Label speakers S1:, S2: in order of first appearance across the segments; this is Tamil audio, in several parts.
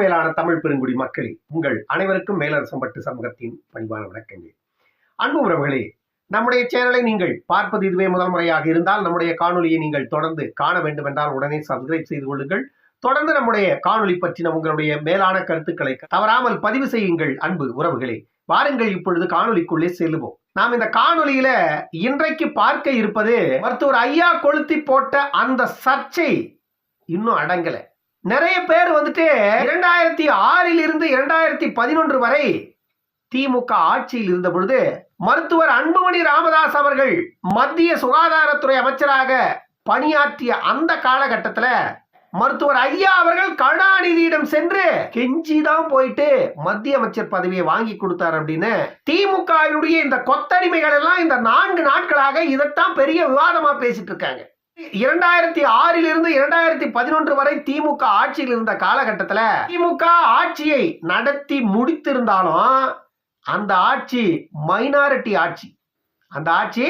S1: மேலான தமிழ் பெருங்குடி மக்களே உங்கள் அனைவருக்கும் மேலரசம்பட்டு சமூகத்தின் பணிவான வணக்கங்கள். அன்பு உறவுகளே நம்முடைய சேனலை நீங்கள் பார்ப்பது இதுவே முதல் முறையாக இருந்தால் நம்முடைய காணொலியை நீங்கள் தொடர்ந்து காண வேண்டும் என்றால் உடனே சப்ஸ்கிரைப் செய்து கொள்ளுங்கள். தொடர்ந்து நம்முடைய காணொளி பற்றின உங்களுடைய மேலான கருத்துக்களை தவறாமல் பதிவு செய்யுங்கள் அன்பு உறவுகளே. வாருங்கள் இப்பொழுது காணொலிக்குள்ளே செல்லுவோம். நாம் இந்த காணொலியில இன்றைக்கு பார்க்க இருப்பது மருத்துவர் ஐயா கொளுத்தி போட்ட அந்த சர்ச்சை இன்னும் அடங்கலை. நிறைய பேர் வந்துட்டு இரண்டாயிரத்தி ஆறில் இருந்து இரண்டாயிரத்தி பதினொன்று வரை திமுக ஆட்சியில் இருந்த பொழுது மருத்துவர் அன்புமணி ராமதாஸ் அவர்கள் மத்திய சுகாதாரத்துறை அமைச்சராக பணியாற்றிய அந்த காலகட்டத்தில் மருத்துவர் ஐயா அவர்கள் கருணாநிதியிடம் சென்று கெஞ்சி தான் போயிட்டு மத்திய அமைச்சர் பதவியை வாங்கி கொடுத்தார் அப்படின்னு திமுகவினுடைய இந்த கொத்தடிமைகள் எல்லாம் இந்த நான்கு நாட்களாக இதைத்தான் பெரிய விவாதமா பேசிட்டு இருக்காங்க. இரண்டாயிரத்தி ஆறில் இருந்து இரண்டாயிரத்தி பதினொன்று வரை திமுக ஆட்சியில் இருந்த காலகட்டத்தில் திமுக ஆட்சியை நடத்தி முடித்திருந்தாலும் அந்த ஆட்சி மைனாரிட்டி ஆட்சி. அந்த ஆட்சி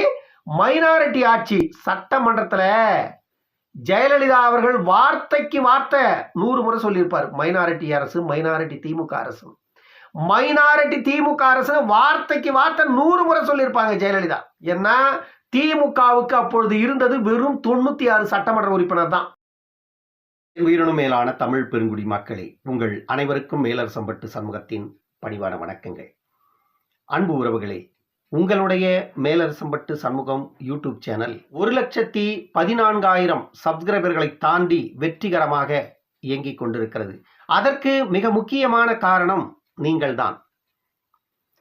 S1: மைனாரிட்டி ஆட்சி. சட்டமன்றத்தில் ஜெயலலிதா அவர்கள் வார்த்தைக்கு வார்த்தை நூறு முறை சொல்லியிருப்பார். மைனாரிட்டி அரசு மைனாரிட்டி திமுக அரசு. மைனாரிட்டி திமுக அரசு வார்த்தைக்கு வார்த்தை நூறு முறை சொல்லியிருப்பாங்க ஜெயலலிதா. ஏன்னா திமுகவுக்கு அப்பொழுது இருந்தது வெறும் தொண்ணூத்தி ஆறு சட்டமன்ற உறுப்பினர் தான். உயிரினும் மேலான தமிழ் பெருங்குடி மக்களே உங்கள் அனைவருக்கும் மேலரசம்பட்டு சமூகத்தின் பணிவான வணக்கங்கள். அன்பு உறவுகளே உங்களுடைய மேலரசம்பட்டு சண்முகம் யூடியூப் சேனல் ஒரு லட்சத்தி பதினான்காயிரம் சப்ஸ்கிரைபர்களை தாண்டி வெற்றிகரமாக இயங்கிக் கொண்டிருக்கிறது. அதற்கு மிக முக்கியமான காரணம் நீங்கள்தான்.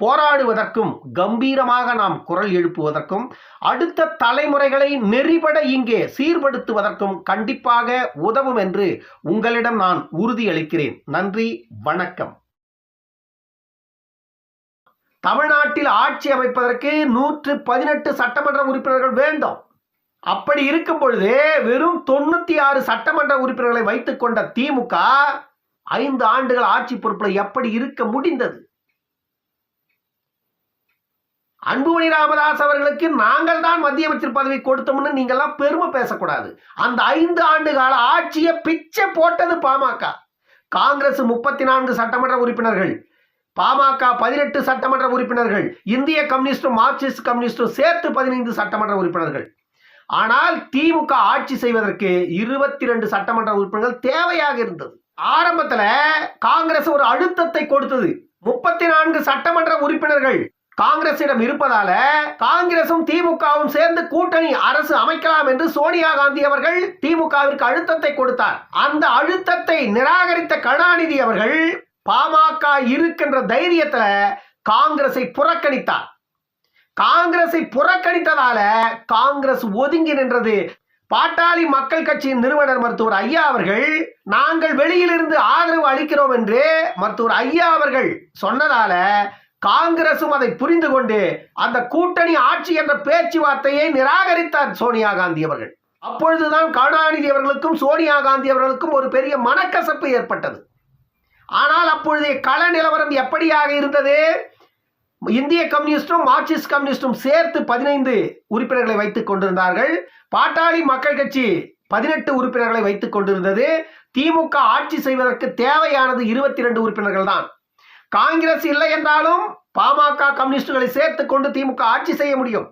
S1: போராடுவதற்கும் கம்பீரமாக நாம் குரல் எழுப்புவதற்கும் அடுத்த தலைமுறைகளை நெறிபட இங்கே சீர்படுத்துவதற்கும் கண்டிப்பாக உதவும் என்று உங்களிடம் நான் உறுதியளிக்கிறேன். நன்றி வணக்கம். தமிழ்நாட்டில் ஆட்சி அமைப்பதற்கு நூற்று பதினெட்டு சட்டமன்ற உறுப்பினர்கள் வேண்டும். அப்படி இருக்கும் பொழுது வெறும் தொண்ணூத்தி ஆறு சட்டமன்ற உறுப்பினர்களை வைத்துக் கொண்ட திமுக ஐந்து ஆண்டுகள் ஆட்சி பொறுப்பில் எப்படி இருக்க முடிந்தது? அன்புமணி ராமதாஸ் அவர்களுக்கு நாங்கள் தான் மத்திய அமைச்சர் பதவி கொடுத்தோம்னு நீங்கள்லாம் பெருமை பேசக்கூடாது. அந்த ஐந்து ஆண்டு கால ஆட்சியை பிச்சை போட்டது பாமக. காங்கிரஸ் முப்பத்தி நான்கு சட்டமன்ற உறுப்பினர்கள் பாமக பதினெட்டு சட்டமன்ற உறுப்பினர்கள் இந்திய கம்யூனிஸ்டும் மார்க்சிஸ்ட் கம்யூனிஸ்டும் சேர்த்து பதினைந்து சட்டமன்ற உறுப்பினர்கள். ஆனால் திமுக ஆட்சி செய்வதற்கு இருபத்தி ரெண்டு சட்டமன்ற உறுப்பினர்கள் தேவையாக இருந்தது. ஆரம்பத்தில் காங்கிரஸ் ஒரு அழுத்தத்தை கொடுத்தது. முப்பத்தி நான்கு சட்டமன்ற உறுப்பினர்கள் காங்கிரசிடம் இருப்பதால காங்கிரசும் திமுகவும் சேர்ந்து கூட்டணி அரசு அமைக்கலாம் என்று சோனியா காந்தி அவர்கள் திமுகவிற்கு அழுத்தத்தை கொடுத்தார். அந்த அழுத்தத்தை நிராகரித்த கருணாநிதி அவர்கள் பாமக இருக்கின்ற தைரியத்துல காங்கிரஸை புறக்கணித்தார். காங்கிரஸை புறக்கணித்ததால காங்கிரஸ் ஒதுங்கி நின்றது. பாட்டாளி மக்கள் கட்சியின் நிறுவனர் மருத்துவர் ஐயா அவர்கள் நாங்கள் வெளியிலிருந்து ஆதரவு அளிக்கிறோம் என்று மருத்துவர் ஐயா அவர்கள் சொன்னதால காங்கிரசும் அதை புரிந்து கொண்டு அந்த கூட்டணி ஆட்சி என்ற பேச்சுவார்த்தையை நிராகரித்தார் சோனியா காந்தி அவர்கள். அப்பொழுதுதான் கருணாநிதி அவர்களுக்கும் சோனியா காந்தி அவர்களுக்கும் ஒரு பெரிய மனக்கசப்பு ஏற்பட்டது. ஆனால் அப்பொழுதைய கள நிலவரம் எப்படியாக இருந்தது? இந்திய கம்யூனிஸ்டும் மார்க்சிஸ்ட் கம்யூனிஸ்டும் சேர்த்து பதினைந்து உறுப்பினர்களை வைத்துக் கொண்டிருந்தார்கள். பாட்டாளி மக்கள் கட்சி பதினெட்டு உறுப்பினர்களை வைத்துக் கொண்டிருந்தது. திமுக ஆட்சி செய்வதற்கு தேவையானது இருபத்தி இரண்டு உறுப்பினர்கள் தான் காங்கிரஸ் இல்லை என்றாலும் பாமக கம்யூனிஸ்டுகளை சேர்த்து கொண்டு திமுக ஆட்சி செய்ய முடியும்.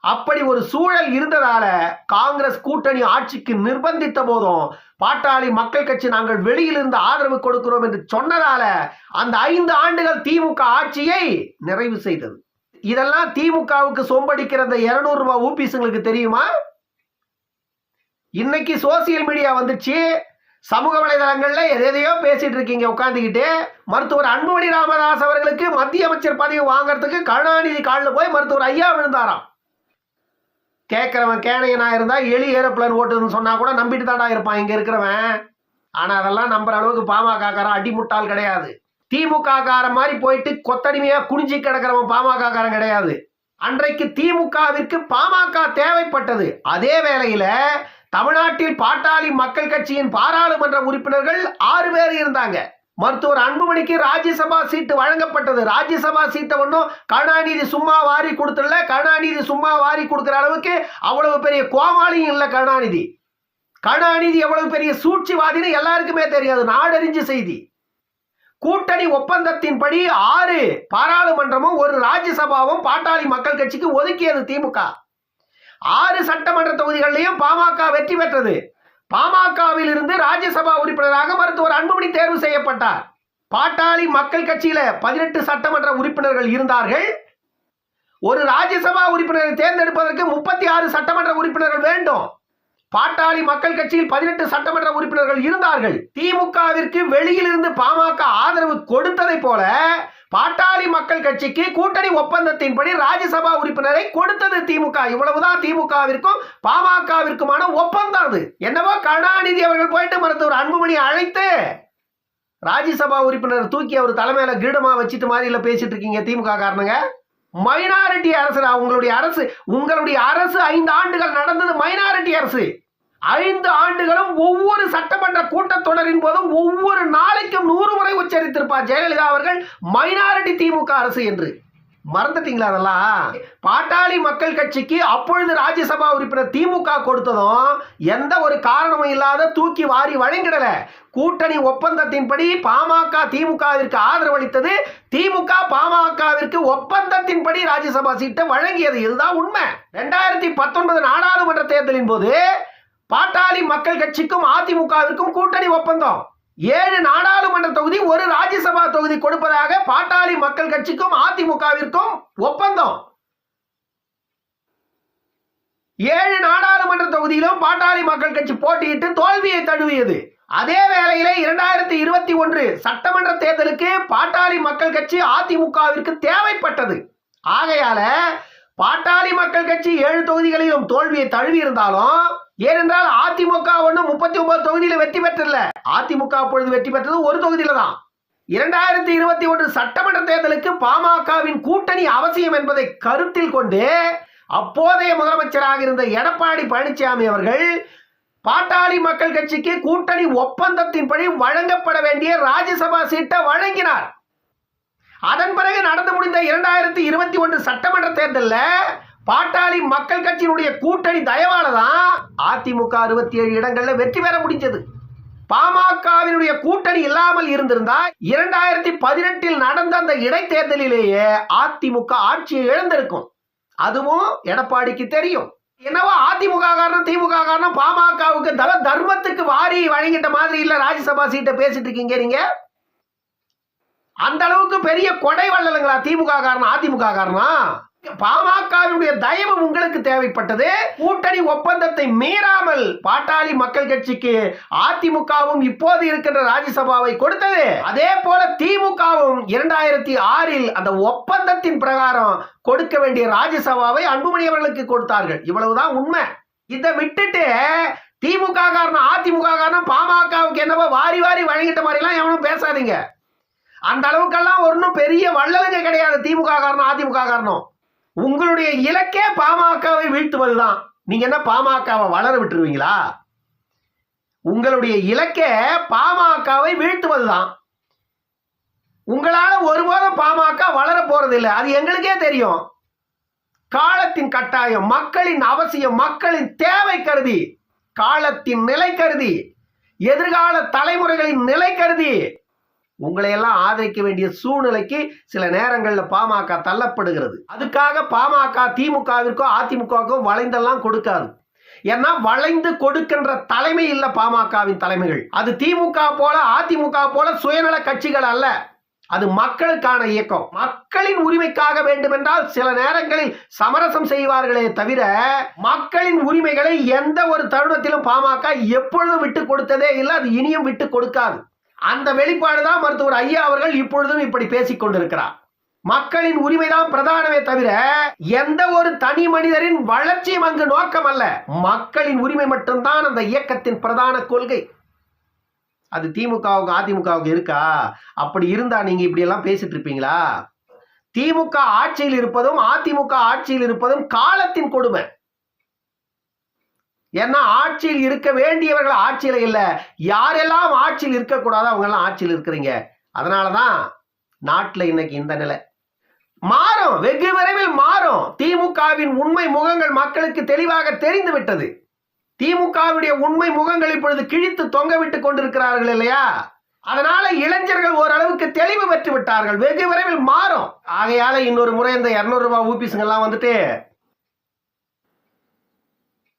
S1: அப்படி ஒரு சூழல் இருந்ததால காங்கிரஸ் கூட்டணி ஆட்சிக்கு நிர்பந்தித்த போதும் பாட்டாளி மக்கள் கட்சி நாங்கள் வெளியில் இருந்து ஆதரவு கொடுக்கிறோம் என்று சொன்னதால அந்த ஐந்து ஆண்டுகள் திமுக ஆட்சியை நிறைவு செய்தது. இதெல்லாம் திமுகவுக்கு சொம்படிக்கிற அந்த இருநூறு ரூபாய் ஊபிஸுங்களுக்கு தெரியுமா? இன்னைக்கு சோசியல் மீடியா வந்துச்சு. சமூக வலைதளங்கள்ல எதையோ பேசிட்டு இருக்கீங்க உட்காந்துக்கிட்டு மருத்துவர் அன்புமணி ராமதாஸ் அவர்களுக்கு மத்திய அமைச்சர் பதவி வாங்குறதுக்கு கருணாநிதி காலில் போய் மருத்துவர் ஐயா விழுந்தாராம். கேட்குறவன் கேனையனா இருந்தால் எலி ஏரோப்ளேன் ஓட்டுதுன்னு சொன்னால் கூட நம்பிட்டு தாடா இருப்பான் இங்கே இருக்கிறவன். ஆனால் அதெல்லாம் நம்புற அளவுக்கு பாமகக்காரன் அடிமுட்டால் கிடையாது. திமுக காரன் மாதிரி போயிட்டு கொத்தடிமையாக குனிஞ்சி கிடக்கிறவன் பாமக காரன் கிடையாது. அன்றைக்கு திமுகவிற்கு பாமக தேவைப்பட்டது. அதே வேளையில் தமிழ்நாட்டில் பாட்டாளி மக்கள் கட்சியின் பாராளுமன்ற உறுப்பினர்கள் ஆறு பேர் இருந்தாங்க. மருத்துவர் அன்புமணிக்கு ராஜ்யசபா சீட்டு வழங்கப்பட்டது. ராஜ்யசபா சீட்டை ஒன்றும் கருணாநிதி சும்மா வாரி கொடுத்துடல. கருணாநிதி சும்மா வாரி கொடுக்குற அளவுக்கு அவ்வளவு பெரிய கோமாளியும் இல்லை கருணாநிதி. கருணாநிதி எவ்வளவு பெரிய சூழ்ச்சிவாதின்னு எல்லாருக்குமே தெரியாது. நாடறிஞ்சு செய்தி. கூட்டணி ஒப்பந்தத்தின்படி ஆறு பாராளுமன்றமும் ஒரு ராஜ்யசபாவும் பாட்டாளி மக்கள் கட்சிக்கு ஒதுக்கியது திமுக. ஆறு சட்டமன்ற தொகுதிகளிலையும் பாமக வெற்றி பெற்றது. பாமகவில் இருந்து ராஜ்யசபா உறுப்பினராக மருத்துவர் அன்புமணி தேர்வு செய்யப்பட்டார். பாட்டாளி மக்கள் கட்சியில பதினெட்டு சட்டமன்ற உறுப்பினர்கள் இருந்தார்கள். ஒரு ராஜ்யசபா உறுப்பினரை தேர்ந்தெடுப்பதற்கு முப்பத்தி ஆறு சட்டமன்ற உறுப்பினர்கள் வேண்டும். பாட்டாளி மக்கள் கட்சியில் பதினெட்டு சட்டமன்ற உறுப்பினர்கள் இருந்தார்கள். திமுகவிற்கு வெளியில் இருந்து பாமக ஆதரவு கொடுத்ததை போல பாட்டாளி மக்கள் கட்சிக்கு கூட்டணி ஒப்பந்தத்தின்படி ராஜ்யசபா உறுப்பினரை கொடுத்தது திமுக. இவ்வளவுதான் திமுகவிற்கும் பாமகவிற்குமான ஒப்பந்தம் அது. என்னவோ கருணாநிதி அவர்கள் போயிட்டு மருத்துவர் அன்புமணி அழைத்து ராஜ்யசபா உறுப்பினர் தூக்கி அவர் தலைமையில கிரீடமா வச்சுட்டு மாதிரில பேசிட்டு இருக்கீங்க திமுக காரணங்க மைனாரிட்டி அரசு உங்களுடைய அரசு உங்களுடைய அரசு ஐந்து ஆண்டுகள் நடந்தது மைனாரிட்டி அரசு. ஐந்து ஆண்டுகளும் ஒவ்வொரு சட்டமன்ற கூட்டத்தொடரின் போதும் ஒவ்வொரு நாளைக்கும் நூறு முறை உச்சரித்திருப்பார் ஜெயலலிதா அவர்கள் மைனாரிட்டி திமுக அரசு என்று. மறந்துட்டீங்களா அதெல்லாம்? பாட்டாளி மக்கள் கட்சிக்கு அப்பொழுது ராஜ்யசபா உறுப்பினர் திமுக கொடுத்ததும் எந்த ஒரு காரணமும் இல்லாத தூக்கி வாரி வழங்கிடல. கூட்டணி ஒப்பந்தத்தின்படி பாமக திமுகவிற்கு ஆதரவு அளித்தது திமுக பாமகவிற்கு ஒப்பந்தத்தின்படி ராஜ்யசபா சீட்டை வழங்கியது. இதுதான் உண்மை. ரெண்டாயிரத்தி பத்தொன்பது நாடாளுமன்ற தேர்தலின் போது பாட்டாளி மக்கள் கட்சிக்கும் அதிமுகவிற்கும் கூட்டணி ஒப்பந்தம். ஏழு நாடாளுமன்ற தொகுதி ஒரு ராஜ்யசபா தொகுதி கொடுப்பதாக பாட்டாளி மக்கள் கட்சிக்கும் அதிமுகவிற்கும் ஒப்பந்தம். ஏழு நாடாளுமன்ற தொகுதியிலும் பாட்டாளி மக்கள் கட்சி போட்டியிட்டு தோல்வியை தழுவியது. அதே வேளையிலே இரண்டாயிரத்தி இருபத்தி ஒன்று சட்டமன்ற தேர்தலுக்கு பாட்டாளி மக்கள் கட்சி அதிமுகவிற்கு தேவைப்பட்டது. ஆகையால பாட்டாளி மக்கள் கட்சி ஏழு தொகுதிகளிலும் தோல்வியை தழுவி இருந்தாலும் ஏனென்றால் அதிமுக ஒன்று முப்பத்தி ஒன்பது தொகுதியில் வெற்றி பெற்றல அதிமுக அப்பொழுது வெற்றி பெற்றது ஒரு தொகுதியில தான் இரண்டாயிரத்தி இருபத்தி ஒன்று சட்டமன்ற தேர்தலுக்கு பாமகவின் கூட்டணி அவசியம் என்பதை கருத்தில் கொண்டு அப்போதைய முதலமைச்சராக இருந்த எடப்பாடி பழனிசாமி அவர்கள் பாட்டாளி மக்கள் கட்சிக்கு கூட்டணி ஒப்பந்தத்தின்படி வழங்கப்பட வேண்டிய ராஜ்யசபா சீட்டை வழங்கினார். அதன் பிறகு நடந்து முடிந்த இரண்டாயிரத்தி இருபத்தி ஒன்று சட்டமன்ற தேர்தலில் பாட்டாளி மக்கள் கட்சியினுடைய கூட்டணி தயவால தான் அதிமுக அறுபத்தி ஏழு இடங்கள்ல வெற்றி பெற முடிஞ்சது. பாமகவினுடைய கூட்டணி இல்லாமல் இருந்திருந்தா இரண்டாயிரத்தி பதினெட்டில் நடந்த அந்த இடைத்தேர்தலிலேயே அதிமுக ஆட்சியை இழந்திருக்கும். அதுவும் எடப்பாடிக்கு தெரியும். என்னவோ அதிமுக காரணம் திமுக காரணம் பாமகவுக்கு தவ தர்மத்துக்கு வாரி வழங்கிட்ட மாதிரி இல்ல ராஜ்யசபா சீட்டை பேசிட்டு இருக்கீங்க நீங்க? அந்த அளவுக்கு பெரிய கொடை வள்ளலுங்களா திமுக காரணம் அதிமுக காரணம்? பாமகவினுடைய தயவு உங்களுக்கு தேவைப்பட்டது. கூட்டணி ஒப்பந்தத்தை மீறாமல் பாட்டாளி மக்கள் கட்சிக்கு அதிமுகவும் இப்போது இருக்கின்ற ராஜ்யசபாவை கொடுத்தது. அதே போல திமுகவும் இரண்டாயிரத்தி ஆறில் அந்த ஒப்பந்தத்தின் பிரகாரம் கொடுக்க வேண்டிய ராஜ்யசபாவை அன்புமணி அவர்களுக்கு கொடுத்தார்கள். இவ்வளவுதான் உண்மை. இதை விட்டுட்டு திமுக காரணம் அதிமுக காரணம் பாமகவுக்கு என்னவோ வாரி வாரி வழங்கிட்ட மாதிரிலாம் எவனும் பேசாதீங்க. அந்த அளவுக்கெல்லாம் ஒன்றும் பெரிய வள்ளலுங்க கிடையாது திமுக காரணம் அதிமுக காரணம். உங்களுடைய இலக்கே பாமகவை வீழ்த்துவதுதான் நீங்க என்ன பாமகவை வளர விட்டுருவீங்களா? உங்களுடைய இலக்கே பாமகவை வீழ்த்துவதுதான் உங்களால ஒருபோதும் பாமக வளர போறதில்லை. அது எங்களுக்கே தெரியும். காலத்தின் கட்டாயம் மக்களின் அவசியம் மக்களின் தேவை கருதி காலத்தின் நிலை கருதி எதிர்கால தலைமுறைகளின் நிலை கருதி உங்களையெல்லாம் ஆதரிக்க வேண்டிய சூழ்நிலைக்கு சில நேரங்களில் பாமக தள்ளப்படுகிறது. அதுக்காக பாமக திமுகவிற்கோ அதிமுகவுக்கோ வளைந்தெல்லாம் கொடுக்காது. ஏன்னா வளைந்து கொடுக்கின்ற தலைமை இல்லை பாமகவின் தலைமைகள். அது திமுக போல அதிமுக போல சுயநல கட்சிகள் அல்ல. அது மக்களுக்கான இயக்கம். மக்களின் உரிமைக்காக வேண்டுமென்றால் சில நேரங்களில் சமரசம் செய்வார்களே தவிர மக்களின் உரிமைகளை எந்த ஒரு தருணத்திலும் பாமக எப்பொழுதும் விட்டு கொடுத்ததே இல்லை அது இனியும் விட்டு கொடுக்காது. அந்த வெளிப்பாடு தான் மருத்துவர் ஐயா அவர்கள் இப்பொழுதும் இப்படி பேசிக் கொண்டிருக்கிறார். மக்களின் உரிமைதான் பிரதானமே தவிர எந்த ஒரு தனி மனிதரின் வளர்ச்சியும் அங்கு நோக்கம் அல்ல. மக்களின் உரிமை மட்டும்தான் அந்த இயக்கத்தின் பிரதான கொள்கை. அது திமுகவுக்கு அதிமுகவுக்கு இருக்கா? அப்படி இருந்தா நீங்க இப்படி எல்லாம் பேசிட்டு இருப்பீங்களா? திமுக ஆட்சியில் இருப்பதும் அதிமுக ஆட்சியில் இருப்பதும் காலத்தின் கொடுமை. ஏன்னா ஆட்சியில் இருக்க வேண்டியவர்கள் ஆட்சியில் இல்லை. யாரெல்லாம் ஆட்சியில் இருக்கக்கூடாதோ அவங்கெல்லாம் ஆட்சியில் இருக்கிறீங்க. அதனாலதான் நாட்டில் இன்னைக்கு இந்த நிலை. மாறும். வெகு விரைவில் மாறும். திமுகவின் உண்மை முகங்கள் மக்களுக்கு தெளிவாக தெரிந்து விட்டது. திமுகவுடைய உண்மை முகங்கள் இப்பொழுது கிழித்து தொங்க விட்டு கொண்டிருக்கிறார்கள் இல்லையா? அதனால இளைஞர்கள் ஓரளவுக்கு தெளிவு பெற்று விட்டார்கள். வெகு விரைவில் மாறும். ஆகையால இன்னொரு முறை இந்த இருநூறு ரூபாய் ஊபிசுங்க வந்துட்டு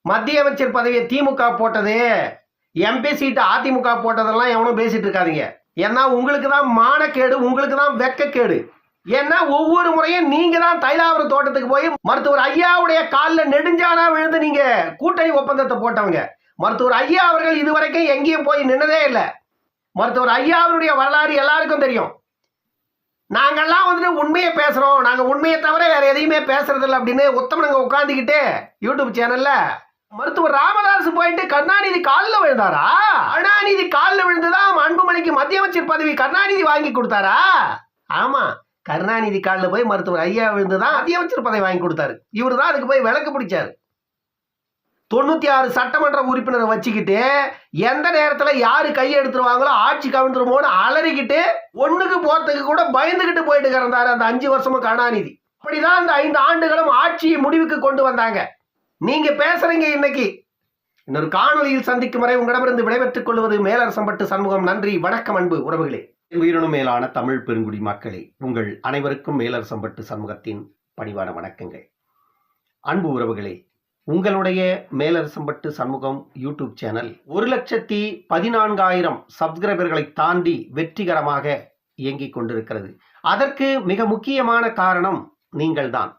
S1: மத்திய அமைச்சர் பதவியை திமுக போட்டது எம்பி சீட்டு அதிமுக போட்டதெல்லாம் எவனும் பேசிட்டு இருக்காதீங்க. ஏன்னா உங்களுக்கு தான் மானக்கேடு உங்களுக்கு தான் வெக்கக்கேடு. ஏன்னா ஒவ்வொரு முறையும் நீங்க தான் தைலாவரம் தோட்டத்துக்கு போய் மருத்துவர் ஐயாவுடைய காலில் நெடுஞ்சானா விழுந்து நீங்க கூட்டணி ஒப்பந்தத்தை போட்டவங்க. மருத்துவர் ஐயா அவர்கள் இதுவரைக்கும் எங்கேயும் போய் நின்னதே இல்லை. மருத்துவர் ஐயா அவருடைய வரலாறு எல்லாருக்கும் தெரியும். நாங்கள்லாம் வந்துட்டு உண்மையை பேசுறோம். நாங்கள் உண்மையை தவிர வேற எதையுமே பேசுறது இல்லை அப்படின்னு உத்தமனங்க உட்காந்துக்கிட்டு யூடியூப் சேனல்ல மருத்துவர் ராமதாஸ் போயிட்டு கருணாநிதி காலில் விழுந்தாரா? கருணாநிதி காலில் விழுந்துதான் அன்புமணிக்கு மத்திய அமைச்சர் பதவி கருணாநிதி வாங்கி கொடுத்தாரா? ஆமா கருணாநிதி காலில் போய் மருத்துவர் ஐயா விழுந்துதான் மத்திய அமைச்சர் பதவி வாங்கி கொடுத்தாரு. இவரு தான் அதுக்கு போய் விளக்கு பிடிச்சாரு. தொண்ணூற்றி ஆறு சட்டமன்ற உறுப்பினரை வச்சுக்கிட்டு எந்த நேரத்தில் யார் கை எடுத்துருவாங்களோ ஆட்சி கவிழ்ந்துருமோன்னு அலறிக்கிட்டு ஒன்றுக்கு போகிறதுக்கு கூட பயந்துக்கிட்டு போயிட்டு கிடந்தார் அந்த அஞ்சு வருஷமும் கருணாநிதி. அப்படிதான் அந்த ஐந்து ஆண்டுகளும் ஆட்சியை முடிவுக்கு கொண்டு வந்தாங்க. நீங்க பேசுறீங்க இன்னைக்கு. இன்னொரு காணொலியில் சந்திக்கும் வரை உங்களிடமிருந்து விடைபெற்றுக் கொள்வது மேலரசம்பட்டு சண்முகம். நன்றி வணக்கம் அன்பு உறவுகளே. உயிரினும் மேலான தமிழ் பெருங்குடி மக்களே உங்கள் அனைவருக்கும் மேலரசம்பட்டு சண்முகத்தின் பணிவான வணக்கங்கள். அன்பு உறவுகளே உங்களுடைய மேலரசம்பட்டு சண்முகம் யூடியூப் சேனல் ஒரு லட்சத்தி பதினான்காயிரம் சப்ஸ்கிரைபர்களை தாண்டி வெற்றிகரமாக இயங்கிக் கொண்டிருக்கிறது. அதற்கு மிக முக்கியமான காரணம் நீங்கள்தான்.